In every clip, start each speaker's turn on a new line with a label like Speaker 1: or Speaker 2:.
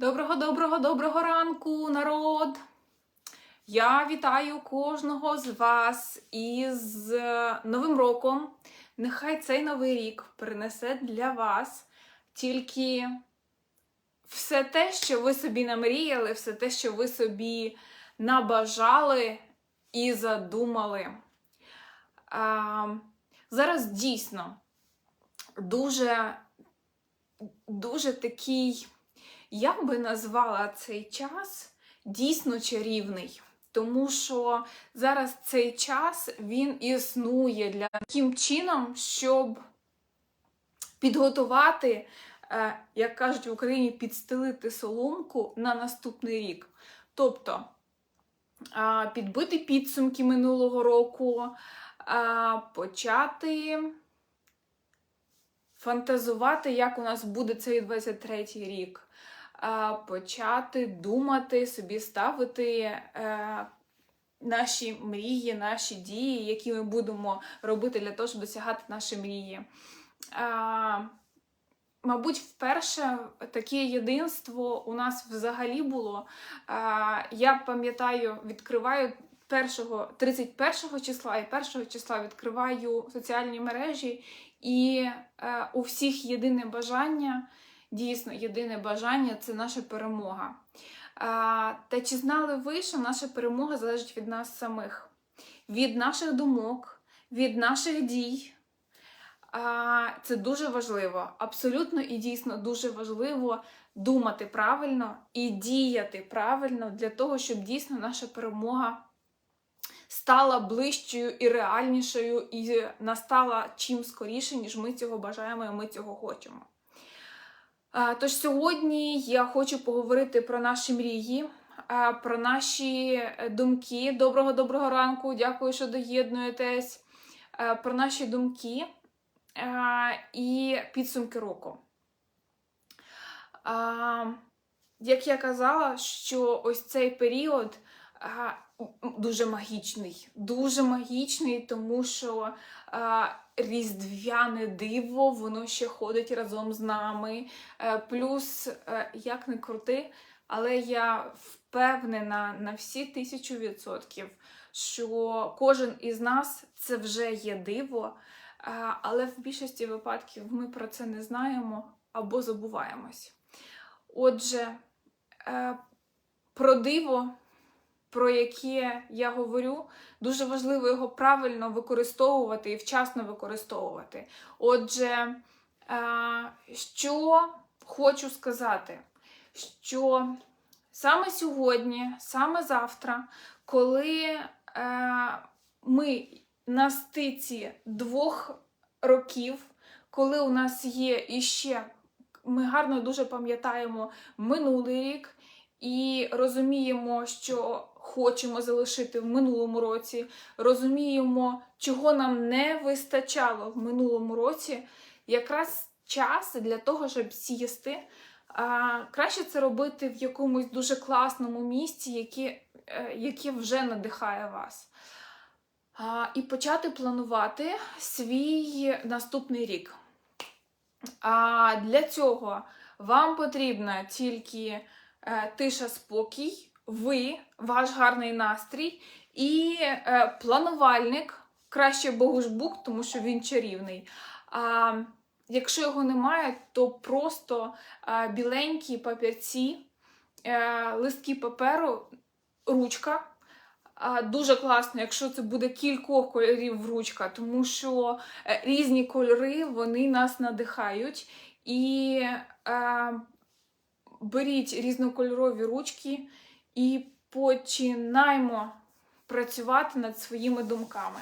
Speaker 1: Доброго, доброго, доброго ранку, народ! Я вітаю кожного з вас із е, Новим роком. Нехай цей новий рік принесе для вас тільки все те, що ви собі намріяли, все те, що ви собі набажали і задумали. А, зараз дійсно дуже, дуже такий. Я би назвала цей час дійсно чарівний, тому що зараз цей час він існує для таким чином, щоб підготувати, е, як кажуть в Україні, підстелити соломку на наступний рік. Тобто підбити підсумки минулого року, почати фантазувати, як у нас буде цей 23-й рік почати думати, собі ставити е, наші мрії, наші дії, які ми будемо робити для того, щоб досягати наші мрії. Мабуть, вперше таке єдинство у нас взагалі було. Я пам'ятаю, відкриваю 1, 31 числа і 1 числа відкриваю соціальні мережі, і е, у всіх єдине бажання дійсно єдине бажання це наша перемога. Та чи знали ви, що наша перемога залежить від нас самих, від наших думок, від наших дій? Це дуже важливо, абсолютно і дійсно дуже важливо думати правильно і діяти правильно для того, щоб дійсно наша перемога стала ближчою і реальнішою, і настала чим скоріше, ніж ми цього бажаємо і ми цього хочемо. Тож сьогодні я хочу поговорити про наші мрії, про наші е, думки. Доброго доброго ранку! Дякую, що доєднуєтесь. Про наші думки і підсумки року. Як я казала, що ось цей період дуже магічний, дуже магічний, тому що різдвяне диво, воно ще ходить разом з нами. Е, плюс, е, як не крути, але я впевнена на всі тисячу відсотків, що кожен із нас це вже є диво, е, але в більшості випадків ми про це не знаємо або забуваємось. Отже, про диво про яке я говорю, дуже важливо його правильно використовувати і вчасно використовувати. Отже, е, що хочу сказати, що саме сьогодні, саме завтра, коли е, ми на стиці двох років, коли у нас є іще, ми гарно дуже пам'ятаємо минулий рік. І розуміємо, що хочемо залишити в минулому році, розуміємо, чого нам не вистачало в минулому році, якраз час для того, щоб сісти. А, Краще це робити в якомусь дуже класному місці, яке, яке вже надихає вас. А, І почати планувати свій наступний рік. А Для цього вам потрібна тільки е, тиша спокій ви, ваш гарний настрій і е, планувальник, краще Богушбук, тому що він чарівний. А якщо його немає, то просто е, біленькі папірці, е, листки паперу, ручка. Дуже класно, якщо це буде кількох кольорів ручка, тому що е, різні кольори вони нас надихають. І е, беріть різнокольорові ручки і починаємо працювати над своїми думками.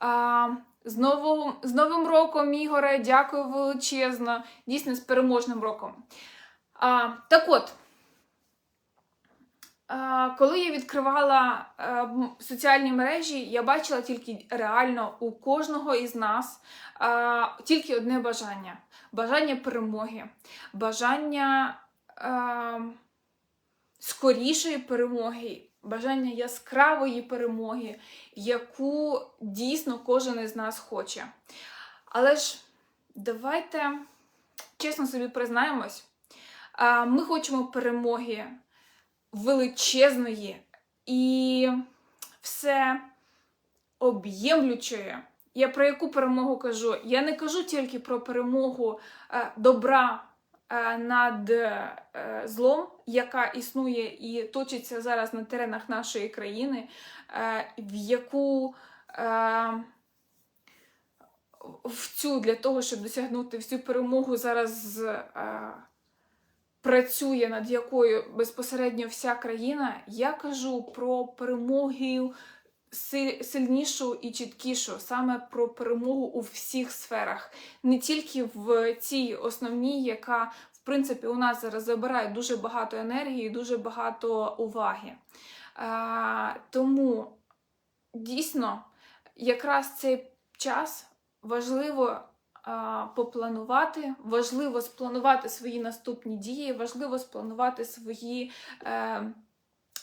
Speaker 1: А, з, новим, з Новим роком, Ігоре, дякую величезно. Дійсно, з переможним роком. А, Так от, а, коли я відкривала а, соціальні мережі, я бачила тільки реально у кожного із нас а, тільки одне бажання: бажання перемоги, бажання. А, скорішої перемоги, бажання яскравої перемоги, яку дійсно кожен із нас хоче. Але ж давайте чесно собі признаємось, Ми хочемо перемоги величезної і все об'ємлючої. Я про яку перемогу кажу? Я не кажу тільки про перемогу е, добра над е, злом, яка існує і точиться зараз на теренах нашої країни, е, в яку е, в цю для того, щоб досягнути всю перемогу зараз е, працює, над якою безпосередньо вся країна. Я кажу про перемогу сильнішу і чіткішу, саме про перемогу у всіх сферах, не тільки в цій основній, яка в принципі у нас зараз забирає дуже багато енергії, дуже багато уваги. Тому дійсно, якраз цей час важливо попланувати, важливо спланувати свої наступні дії, важливо спланувати свої е,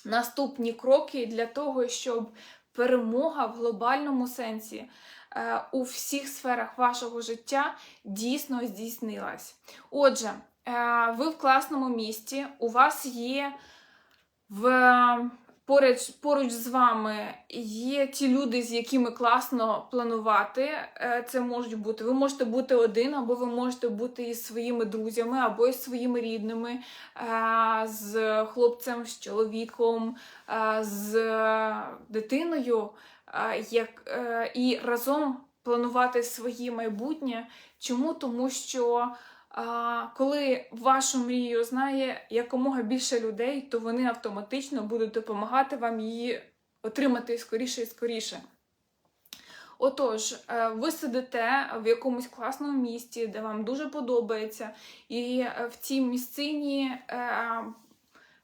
Speaker 1: наступні кроки для того, щоб перемога в глобальному сенсі е, у всіх сферах вашого життя дійсно здійснилась. Отже, е, ви в класному місті, у вас є в. Поруч, поруч з вами є ті люди, з якими класно планувати. Е, Це можуть бути. Ви можете бути один, або ви можете бути із своїми друзями, або із своїми рідними, е, з хлопцем, з чоловіком, е, з дитиною, як, і разом планувати своє майбутнє. Чому? Тому що коли вашу мрію знає якомога більше людей, то вони автоматично будуть допомагати вам її отримати скоріше і скоріше. Отож, е, ви сидите в якомусь класному місті, де вам дуже подобається, і е, в цій місцині е,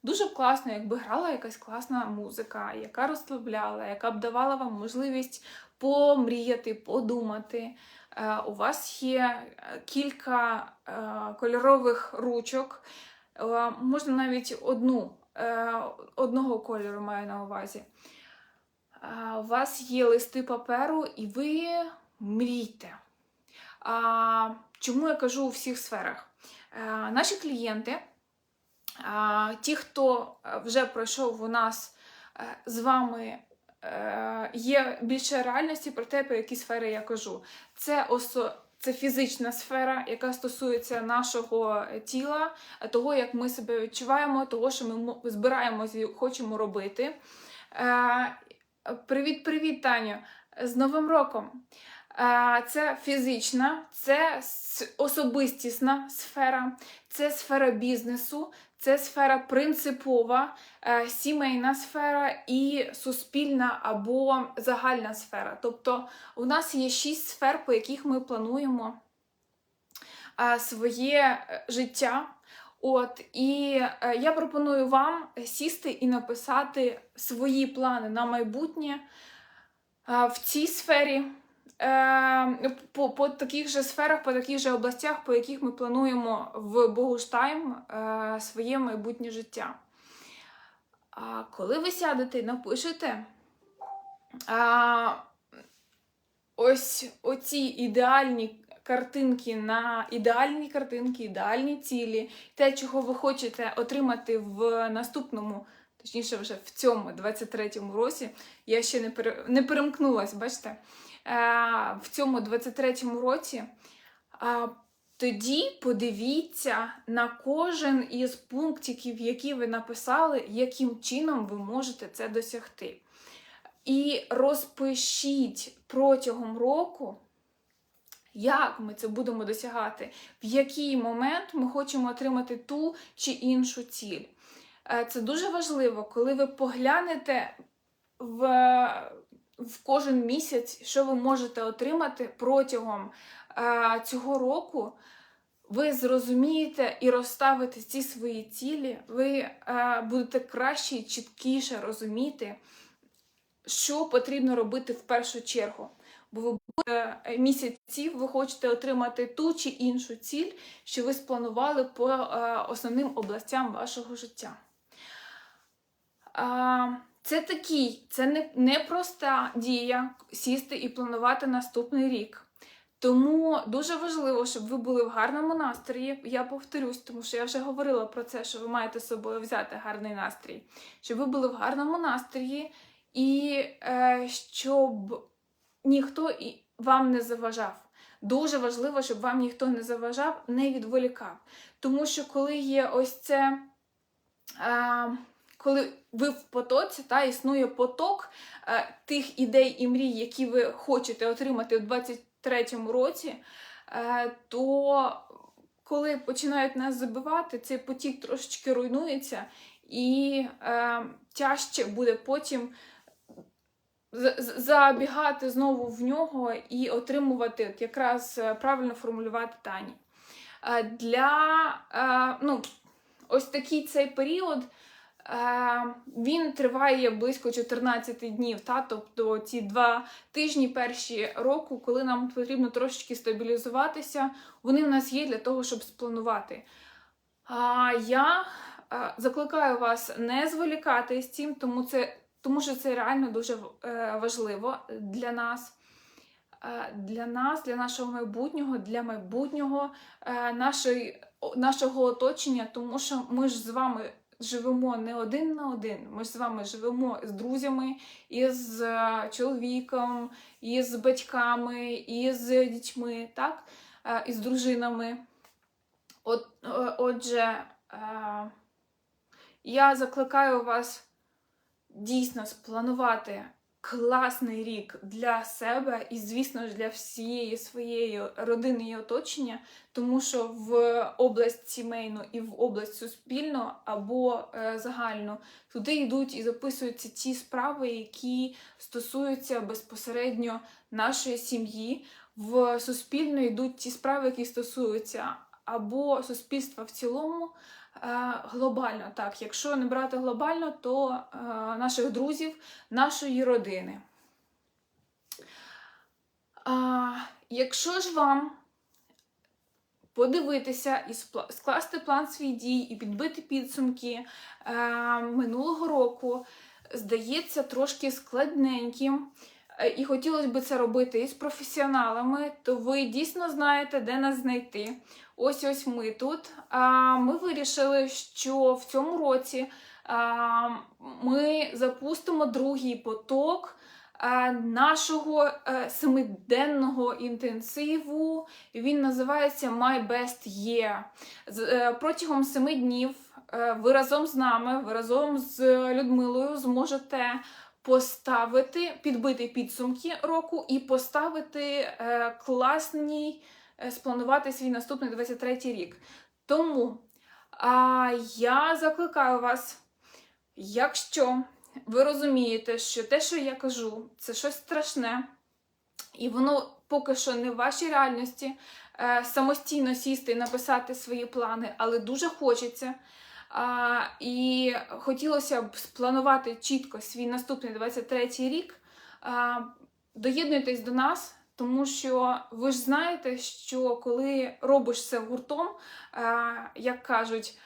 Speaker 1: дуже класно, якби грала якась класна музика, яка розслабляла, яка б давала вам можливість помріяти, подумати. Е, У вас є е, кілька е, кольорових ручок, можна навіть одну, одного кольору маю на увазі. У вас є листи паперу, і ви мрійте. Чому я кажу у всіх сферах? Наші клієнти, ті, хто вже пройшов у нас з вами, є більше реальності про те, про які сфери я кажу. Це осо... Це фізична сфера, яка стосується нашого тіла, того, як ми себе відчуваємо, того, що ми мо- збираємося і хочемо робити. Е, Привіт, привіт, Таню! З Новим роком! Це фізична, це особистісна сфера, це сфера бізнесу, це сфера принципова, е, сімейна сфера і суспільна або загальна сфера. Тобто у нас є шість сфер, по яких ми плануємо своє е, життя. От, і е, я пропоную вам сісти і написати свої плани на майбутнє в цій сфері, по, по таких же сферах, по таких же областях, по яких ми плануємо в Богуштайм е, своє майбутнє життя. А коли ви сядете і напишете а, ось оці ідеальні картинки на ідеальні картинки, ідеальні цілі, те, чого ви хочете отримати в наступному, точніше, вже в цьому 23-му році, я ще не, пере, не перемкнулась, бачите, е, в цьому 23-му році. Тоді подивіться на кожен із пунктиків, які ви написали, яким чином ви можете це досягти. І розпишіть протягом року, як ми це будемо досягати, в який момент ми хочемо отримати ту чи іншу ціль. Е, Це дуже важливо, коли ви поглянете в, в кожен місяць, що ви можете отримати протягом е, цього року. Ви зрозумієте і розставите ці свої цілі, ви е, будете краще і чіткіше розуміти, що потрібно робити в першу чергу. Бо ви будете місяців, ви хочете отримати ту чи іншу ціль, що ви спланували по е, основним областям вашого життя. А, Це такий, це не, не проста дія сісти і планувати наступний рік. Тому дуже важливо, щоб ви були в гарному настрої. Я повторюсь, тому що я вже говорила про це, що ви маєте з собою взяти гарний настрій, щоб ви були в гарному настрої і е, щоб ніхто вам не заважав. Дуже важливо, щоб вам ніхто не заважав, не відволікав. Тому що коли є ось це, е, коли ви в потоці, та існує поток е, тих ідей і мрій, які ви хочете отримати у 23-му році, е, то коли починають нас забивати, цей потік трошечки руйнується, і е, тяжче буде потім за- за- забігати знову в нього і отримувати от якраз е, правильно формулювати тані. Е, Для е, ну, ось такий цей період. Е, Він триває близько 14 днів, та? тобто ці два тижні перші року, коли нам потрібно трошечки стабілізуватися, вони в нас є для того, щоб спланувати. А я е, закликаю вас не зволікати з цим, тому, це, тому що це реально дуже е, важливо для нас. Для нас, для нашого майбутнього, для майбутнього нашої, нашого оточення, тому що ми ж з вами живемо не один на один. Ми з вами живемо з друзями, із е, чоловіком, із батьками, із дітьми, так? Е, із дружинами. От, е, отже, я закликаю вас дійсно спланувати класний рік для себе і, звісно ж, для всієї своєї родини і оточення, тому що в область сімейну і в область суспільну або е, загальну туди йдуть і записуються ті справи, які стосуються безпосередньо нашої сім'ї. В суспільну йдуть ті справи, які стосуються або суспільства в цілому. е, Глобально, так, якщо не брати глобально, то е, наших друзів, нашої родини. Якщо ж вам подивитися і скласти план свій дій і підбити підсумки е, минулого року, здається трошки складненьким, і хотілося б це робити із професіоналами, то ви дійсно знаєте, де нас знайти. Ось ось ми тут. Ми вирішили, що в цьому році ми запустимо другий поток нашого е, семиденного інтенсиву. Він називається My Best Year. Е, Протягом семи днів е, ви разом з нами, ви разом з Людмилою зможете поставити, підбити підсумки року і поставити е, класний е, спланувати свій наступний 23 рік. Тому а, я закликаю вас, якщо ви розумієте, що те, що я кажу, це щось страшне, і воно поки що не в вашій реальності, е, самостійно сісти і написати свої плани, але дуже хочеться. А, і хотілося б спланувати чітко свій наступний 23 рік. А, доєднуйтесь до нас, тому що ви ж знаєте, що коли робиш це гуртом, а, як кажуть,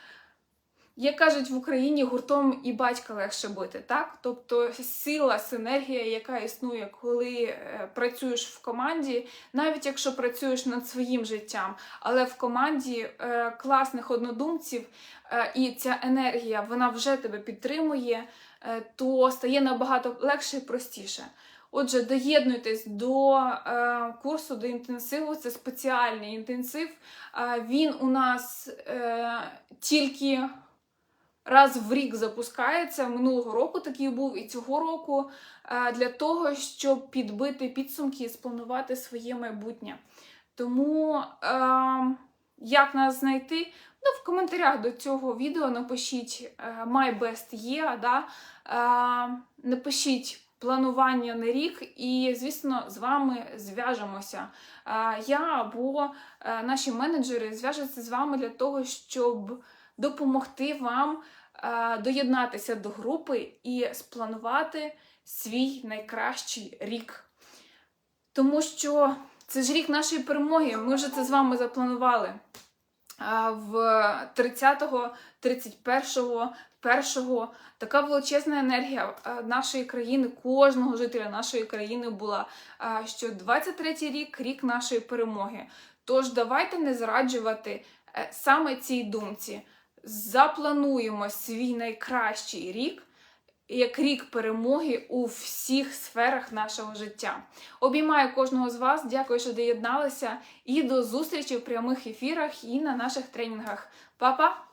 Speaker 1: як кажуть в Україні, гуртом і батька легше бити, так? Тобто сила, синергія, яка існує, коли е, працюєш в команді, навіть якщо працюєш над своїм життям, але в команді е, класних однодумців е, і ця енергія вона вже тебе підтримує, то стає набагато легше і простіше. Отже, доєднуйтесь до е, курсу, до інтенсиву. Це спеціальний інтенсив. Е, він у нас е, тільки раз в рік запускається. Минулого року такий був і цього року е, для того, щоб підбити підсумки і спланувати своє майбутнє. Тому е, як нас знайти? Ну, в коментарях до цього відео напишіть е, My Best Year, да? е, напишіть планування на рік, і, звісно, з вами зв'яжемося. Я або наші менеджери зв'яжуться з вами для того, щоб допомогти вам е, доєднатися до групи і спланувати свій найкращий рік. Тому що це ж рік нашої перемоги. Ми вже це з вами запланували. В 30-го, 31-го 21-го така величезна енергія е, нашої країни, кожного жителя нашої країни була, е, що 23-й рік рік нашої перемоги. Тож давайте не зраджувати саме цій думці. Заплануємо свій найкращий рік як рік перемоги у всіх сферах нашого життя. Обіймаю кожного з вас. Дякую, що доєдналися. І до зустрічі в прямих ефірах і на наших тренінгах. Па-па!